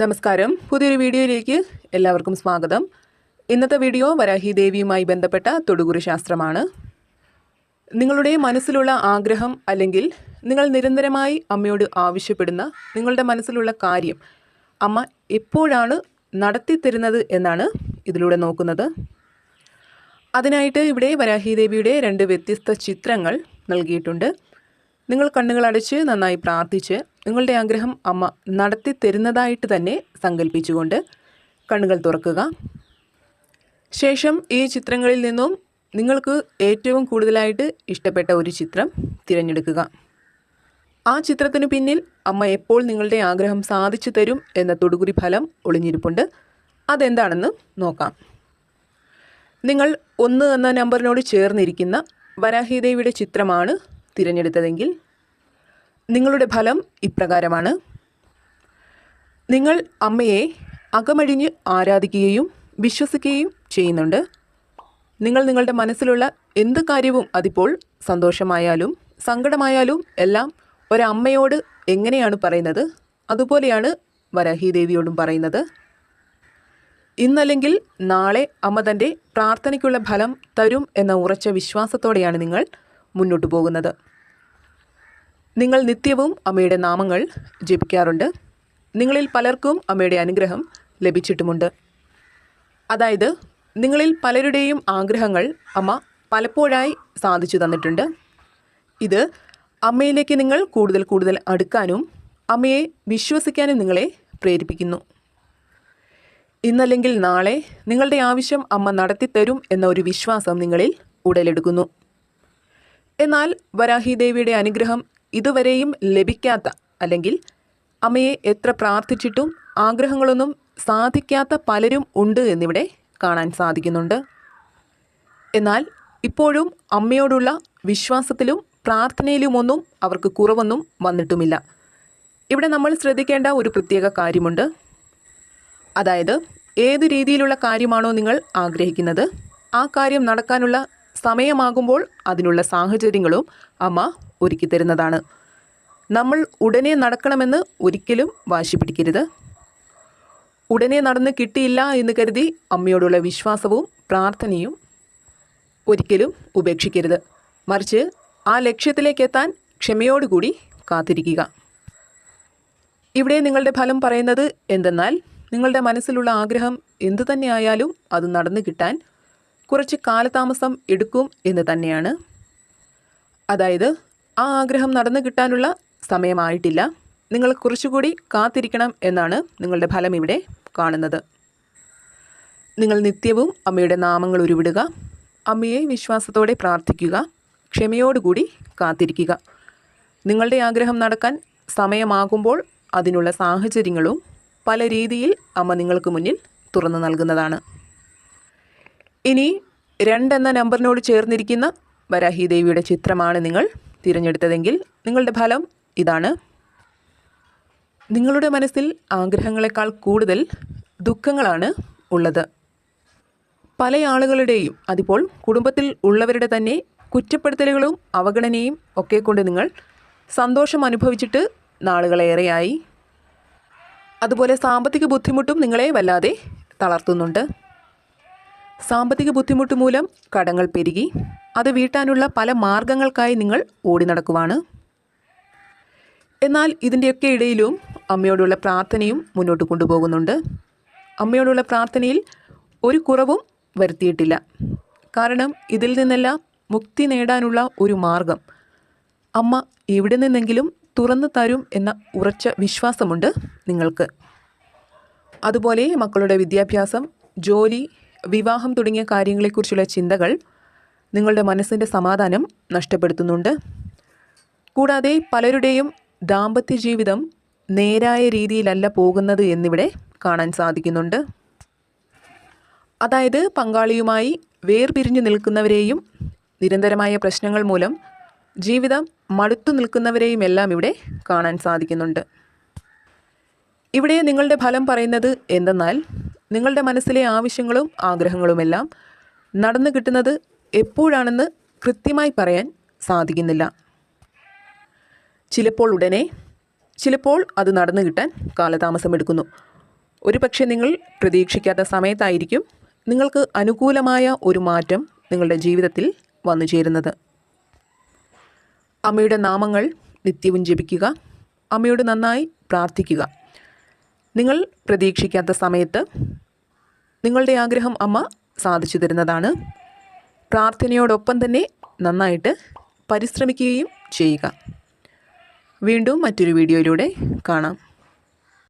നമസ്കാരം. പുതിയൊരു വീഡിയോയിലേക്ക് എല്ലാവർക്കും സ്വാഗതം. ഇന്നത്തെ വീഡിയോ വരാഹി ദേവിയുമായി ബന്ധപ്പെട്ട തൊടുകുറി ശാസ്ത്രമാണ്. നിങ്ങളുടെ മനസ്സിലുള്ള ആഗ്രഹം അല്ലെങ്കിൽ നിങ്ങൾ നിരന്തരമായി അമ്മയോട് ആവശ്യപ്പെടുന്ന നിങ്ങളുടെ മനസ്സിലുള്ള കാര്യം അമ്മ എപ്പോഴാണ് നടത്തിത്തരുന്നത് എന്നാണ് ഇതിലൂടെ നോക്കുന്നത്. അതിനായിട്ട് ഇവിടെ വരാഹി ദേവിയുടെ രണ്ട് വ്യത്യസ്ത ചിത്രങ്ങൾ നൽകിയിട്ടുണ്ട്. നിങ്ങൾ കണ്ണുകളടച്ച് നന്നായി പ്രാർത്ഥിച്ച് നിങ്ങളുടെ ആഗ്രഹം അമ്മ നടത്തി തരുന്നതായിട്ട് തന്നെ സങ്കല്പിച്ചുകൊണ്ട് കണ്ണുകൾ തുറക്കുക. ശേഷം ഈ ചിത്രങ്ങളിൽ നിന്നും നിങ്ങൾക്ക് ഏറ്റവും കൂടുതലായിട്ട് ഇഷ്ടപ്പെട്ട ഒരു ചിത്രം തിരഞ്ഞെടുക്കുക. ആ ചിത്രത്തിന് പിന്നിൽ അമ്മ എപ്പോൾ നിങ്ങളുടെ ആഗ്രഹം സാധിച്ചു തരും എന്ന തൊടുകുറി ഫലം ഒളിഞ്ഞിരിപ്പുണ്ട്. അതെന്താണെന്ന് നോക്കാം. നിങ്ങൾ ഒന്ന് എന്ന നമ്പറിനോട് ചേർന്നിരിക്കുന്ന വരാഹിദേവിയുടെ ചിത്രമാണ് തിരഞ്ഞെടുത്തതെങ്കിൽ നിങ്ങളുടെ ഫലം ഇപ്രകാരമാണ്. നിങ്ങൾ അമ്മയെ അകമഴിഞ്ഞ് ആരാധിക്കുകയും വിശ്വസിക്കുകയും ചെയ്യുന്നുണ്ട്. നിങ്ങൾ നിങ്ങളുടെ മനസ്സിലുള്ള എന്ത് കാര്യവും അതിപ്പോൾ സന്തോഷമായാലും സങ്കടമായാലും എല്ലാം ഒരമ്മയോട് എങ്ങനെയാണ് പറയുന്നത്? അതുപോലെയാണ് വരാഹി ദേവിയോടും പറയുന്നത്. ഇന്നല്ലെങ്കിൽ നാളെ അമ്മ തന്റെ പ്രാർത്ഥനയ്ക്കുള്ള ഫലം തരും എന്ന ഉറച്ച വിശ്വാസത്തോടെയാണ് നിങ്ങൾ മുന്നോട്ട് പോകുന്നത്. നിങ്ങൾ നിത്യവും അമ്മയുടെ നാമങ്ങൾ ജപിക്കാറുണ്ട്. നിങ്ങളിൽ പലർക്കും അമ്മയുടെ അനുഗ്രഹം ലഭിച്ചിട്ടുമുണ്ട്. അതായത് നിങ്ങളിൽ പലരുടെയും ആഗ്രഹങ്ങൾ അമ്മ പലപ്പോഴായി സാധിച്ചു തന്നിട്ടുണ്ട്. ഇത് അമ്മയിലേക്ക് നിങ്ങൾ കൂടുതൽ കൂടുതൽ അടുക്കാനും അമ്മയെ വിശ്വസിക്കാനും നിങ്ങളെ പ്രേരിപ്പിക്കുന്നു. ഇന്നല്ലെങ്കിൽ നാളെ നിങ്ങളുടെ ആവശ്യം അമ്മ നടത്തിത്തരും എന്ന ഒരു വിശ്വാസം നിങ്ങളിൽ ഉടലെടുക്കുന്നു. എന്നാൽ വരാഹിദേവിയുടെ അനുഗ്രഹം ഇതുവരെയും ലഭിക്കാത്ത അല്ലെങ്കിൽ അമ്മയെ എത്ര പ്രാർത്ഥിച്ചിട്ടും ആഗ്രഹങ്ങളൊന്നും സാധിക്കാത്ത പലരും ഉണ്ട് എന്നിവിടെ കാണാൻ സാധിക്കുന്നുണ്ട്. എന്നാൽ ഇപ്പോഴും അമ്മയോടുള്ള വിശ്വാസത്തിലും പ്രാർത്ഥനയിലുമൊന്നും അവർക്ക് കുറവൊന്നും വന്നിട്ടുമില്ല. ഇവിടെ നമ്മൾ ശ്രദ്ധിക്കേണ്ട ഒരു പ്രത്യേക കാര്യമുണ്ട്. അതായത് ഏത് രീതിയിലുള്ള കാര്യമാണോ നിങ്ങൾ ആഗ്രഹിക്കുന്നത് ആ കാര്യം നടക്കാനുള്ള സമയമാകുമ്പോൾ അതിനുള്ള സാഹചര്യങ്ങളും അമ്മ ഒരുക്കി തരുന്നതാണ്. നമ്മൾ ഉടനെ നടക്കണമെന്ന് ഒരിക്കലും വാശി പിടിക്കരുത്. ഉടനെ നടന്ന് കിട്ടിയില്ല എന്ന് കരുതി അമ്മയോടുള്ള വിശ്വാസവും പ്രാർത്ഥനയും ഒരിക്കലും ഉപേക്ഷിക്കരുത്. മറിച്ച് ആ ലക്ഷ്യത്തിലേക്ക് എത്താൻ ക്ഷമയോടുകൂടി കാത്തിരിക്കുക. ഇവിടെ നിങ്ങളുടെ ഫലം പറയുന്നത് എന്തെന്നാൽ നിങ്ങളുടെ മനസ്സിലുള്ള ആഗ്രഹം എന്തു തന്നെയായാലും അത് നടന്നു കിട്ടാൻ കുറച്ച് കാലതാമസം എടുക്കും എന്ന് തന്നെയാണ്. അതായത് ആ ആഗ്രഹം നടന്നു കിട്ടാനുള്ള സമയമായിട്ടില്ല. നിങ്ങൾ കുറച്ചുകൂടി കാത്തിരിക്കണം എന്നാണ് നിങ്ങളുടെ ഫലം ഇവിടെ കാണുന്നത്. നിങ്ങൾ നിത്യവും അമ്മയുടെ നാമങ്ങൾ ഉരുവിടുക അമ്മയെ വിശ്വാസത്തോടെ പ്രാർത്ഥിക്കുക ക്ഷമയോടുകൂടി കാത്തിരിക്കുക. നിങ്ങളുടെ ആഗ്രഹം നടക്കാൻ സമയമാകുമ്പോൾ അതിനുള്ള സാഹചര്യങ്ങളും പല രീതിയിൽ അമ്മ നിങ്ങൾക്ക് മുന്നിൽ തുറന്നു നൽകുന്നതാണ്. ഇനി രണ്ടെന്ന നമ്പറിനോട് ചേർന്നിരിക്കുന്ന വരാഹി ദേവിയുടെ ചിത്രമാണ് നിങ്ങൾ തിരഞ്ഞെടുത്തതെങ്കിൽ നിങ്ങളുടെ ഫലം ഇതാണ്. നിങ്ങളുടെ മനസ്സിൽ ആഗ്രഹങ്ങളെക്കാൾ കൂടുതൽ ദുഃഖങ്ങളാണ് ഉള്ളത്. പല ആളുകളുടെയും അതിപ്പോൾ കുടുംബത്തിൽ ഉള്ളവരുടെ തന്നെ കുറ്റപ്പെടുത്തലുകളും അവഗണനയും ഒക്കെ കൊണ്ട് നിങ്ങൾ സന്തോഷം അനുഭവിച്ചിട്ട് നാളുകളേറെയായി. അതുപോലെ സാമ്പത്തിക ബുദ്ധിമുട്ടും നിങ്ങളെ വല്ലാതെ തളർത്തുന്നുണ്ട്. സാമ്പത്തിക ബുദ്ധിമുട്ട് മൂലം കടങ്ങൾ പെരുകി. അത് വീട്ടാനുള്ള പല മാർഗങ്ങൾക്കായി നിങ്ങൾ ഓടി നടക്കുവാണ്. എന്നാൽ ഇതിന്റെയൊക്കെ ഇടയിലും അമ്മയോടുള്ള പ്രാർത്ഥനയും മുന്നോട്ട് കൊണ്ടുപോകുന്നുണ്ട്. അമ്മയോടുള്ള പ്രാർത്ഥനയിൽ ഒരു കുറവും വരുത്തിയിട്ടില്ല. കാരണം ഇതിൽ നിന്നെല്ലാം മുക്തി നേടാനുള്ള ഒരു മാർഗം അമ്മ എവിടെ നിന്നെങ്കിലും തുറന്നു തരും എന്ന ഉറച്ച വിശ്വാസമുണ്ട് നിങ്ങൾക്ക്. അതുപോലെ മക്കളുടെ വിദ്യാഭ്യാസം ജോലി വിവാഹം തുടങ്ങിയ കാര്യങ്ങളെക്കുറിച്ചുള്ള ചിന്തകൾ നിങ്ങളുടെ മനസ്സിന്റെ സമാധാനം നഷ്ടപ്പെടുത്തുന്നുണ്ട്. കൂടാതെ പലരുടെയും ദാമ്പത്യ ജീവിതം നേരായ രീതിയിലല്ല പോകുന്നത് എന്നിവിടെ കാണാൻ സാധിക്കുന്നുണ്ട്. അതായത് പങ്കാളിയുമായി വേർപിരിഞ്ഞു നിൽക്കുന്നവരെയും നിരന്തരമായ പ്രശ്നങ്ങൾ മൂലം ജീവിതം മടുത്തു നിൽക്കുന്നവരെയും എല്ലാം ഇവിടെ കാണാൻ സാധിക്കുന്നുണ്ട്. ഇവിടെ നിങ്ങളുടെ ഫലം പറയുന്നത് എന്തെന്നാൽ നിങ്ങളുടെ മനസ്സിലെ ആവശ്യങ്ങളും ആഗ്രഹങ്ങളുമെല്ലാം നടന്നു കിട്ടുന്നത് എപ്പോഴാണെന്ന് കൃത്യമായി പറയാൻ സാധിക്കുന്നില്ല. ചിലപ്പോൾ ഉടനെ ചിലപ്പോൾ അത് നടന്നു കിട്ടാൻ കാലതാമസം എടുക്കുന്നു. ഒരു പക്ഷേ നിങ്ങൾ പ്രതീക്ഷിക്കാത്ത സമയത്തായിരിക്കും നിങ്ങൾക്ക് അനുകൂലമായ ഒരു മാറ്റം നിങ്ങളുടെ ജീവിതത്തിൽ വന്നു ചേരുന്നത്. അമ്മയുടെ നാമങ്ങൾ നിത്യവും ജപിക്കുക അമ്മയോട് നന്നായി പ്രാർത്ഥിക്കുക. നിങ്ങൾ പ്രതീക്ഷിക്കാത്ത സമയത്ത് നിങ്ങളുടെ ആഗ്രഹം അമ്മ സാധിച്ചു തരുന്നതാണ്. പ്രാർത്ഥനയോടൊപ്പം തന്നെ നന്നായിട്ട് പരിശ്രമിക്കുകയും ചെയ്യുക. വീണ്ടും മറ്റൊരു വീഡിയോയിലൂടെ കാണാം.